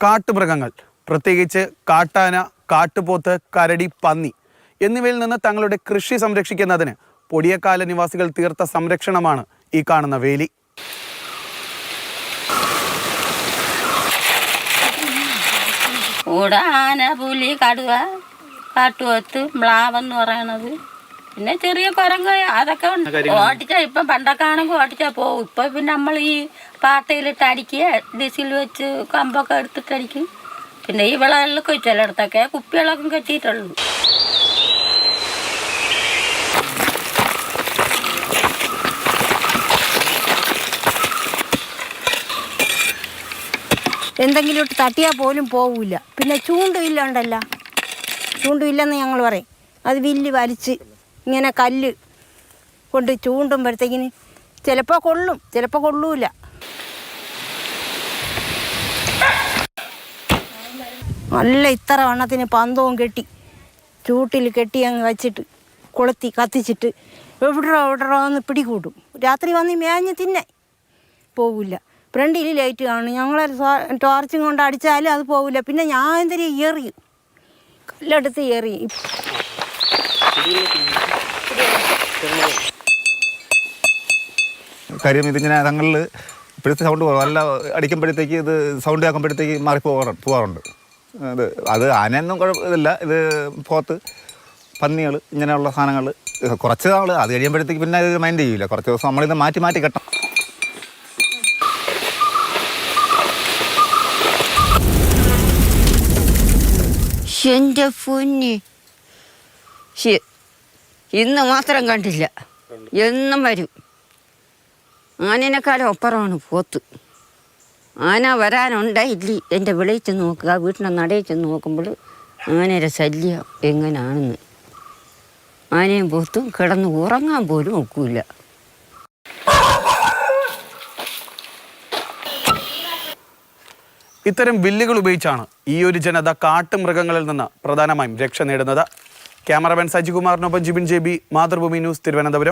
കാട്ടുമൃഗങ്ങൾ പ്രത്യേകിച്ച് കാട്ടാന കാട്ടുപോത്ത് കരടി പന്നി എന്നിവയിൽ നിന്ന് തങ്ങളുടെ കൃഷി സംരക്ഷിക്കുന്നതിന് പൊടിയക്കാല നിവാസികൾ തീർത്ത സംരക്ഷണമാണ് ഈ കാണുന്ന വേലി. ഓടാന പുലി കടുവ കാട്ടുപോത്ത് മ്ലാവെന്ന് പറയണത് പിന്നെ ചെറിയ കുരങ്ങ് അതൊക്കെ ഉണ്ട്. ഓട്ടിച്ചാ ഇപ്പം പണ്ടൊക്കെ ആണെങ്കിൽ ഓടിച്ചാ പോകും ഇപ്പൊ പിന്നെ നമ്മൾ ഈ പാട്ടയിലിട്ട് അടിക്കുക ഡിസിൽ വെച്ച് കമ്പൊക്കെ എടുത്തിട്ട് അടിക്കും. പിന്നെ ഈ വിളകളിലൊക്കെ ചിലയിടത്തൊക്കെ കുപ്പികളൊക്കെ കെട്ടിയിട്ടുള്ളൂ. എന്തെങ്കിലും ഇട്ട് തട്ടിയാൽ പോലും പോവില്ല പിന്നെ ചൂണ്ടുവില്ലുണ്ടല്ല ചൂണ്ടുവില്ലെന്ന് ഞങ്ങൾ പറയും. അത് വില്ല് വലിച്ച് ഇങ്ങനെ കല്ല് കൊണ്ട് ചൂണ്ടുമ്പോഴത്തേക്കിന് ചിലപ്പോൾ കൊള്ളും ചിലപ്പോൾ കൊള്ളൂല. നല്ല ഇത്ര വണ്ണത്തിന് പന്തവും കെട്ടി ചൂട്ടിൽ കെട്ടി അങ്ങ് വെച്ചിട്ട് കൊളുത്തി കത്തിച്ചിട്ട് എവിടറോ എവിടറോ എന്ന് പിടികൂട്ടും രാത്രി വന്ന് മേഞ്ഞ് തിന്നെ പോകില്ല ഫ്രണ്ടിൽ ലൈറ്റ് കാണും. ഞങ്ങൾ ടോർച്ചും കൊണ്ട് അടിച്ചാലും അത് പോകില്ല പിന്നെ ഞാൻ എന്തിനാ എറിയും? കല്ലെടുത്ത് എറിയും. കാര്യം ഇതിങ്ങനെ തങ്ങളിൽ ഇപ്പോഴത്തെ സൗണ്ട് കുറവ് നല്ല അടിക്കുമ്പോഴത്തേക്ക് ഇത് സൗണ്ട് ആക്കുമ്പോഴത്തേക്ക് മാറി പോകാറുണ്ട് പോകാറുണ്ട്. അത് അത് ആനയൊന്നും കുഴപ്പമില്ല ഇത് പോത്ത് പന്നികൾ ഇങ്ങനെയുള്ള സാധനങ്ങൾ കുറച്ച് നാൾ അത് കഴിയുമ്പോഴത്തേക്ക് പിന്നെ ഇത് മൈൻഡ് ചെയ്യില്ല കുറച്ച് ദിവസം നമ്മളിത് മാറ്റി മാറ്റി കെട്ടണം. എന്റെ പൊന്നി. ശ്ശെ, ഇന്ന് മാത്രം കണ്ടില്ല. എന്നും വരും. ആനേനേക്കാളും ഒപ്പറമാണ് പോത്ത്. ആന വരാനുണ്ടേ ഇല്ല. എന്റെ വിളയിച്ച് നോക്കുക വീട്ടിന്റെ നടയിച്ച് നോക്കുമ്പോൾ ആനയുടെ ശല്യം എങ്ങനെയാണെന്ന് ആനയും പോത്തും കിടന്ന് ഉറങ്ങാൻ പോലും ഒക്കില്ല. ഇത്തരം വില്ലുകൾ ഉപയോഗിച്ചാണ് ഈ ഒരു ജനത കാട്ടുമൃഗങ്ങളിൽ നിന്ന് പ്രധാനമായും രക്ഷ നേടുന്നത്. Cameraman സജികുമാറിനൊപ്പം Jibin J B Mathrubhumi news Thiruvananthapuram.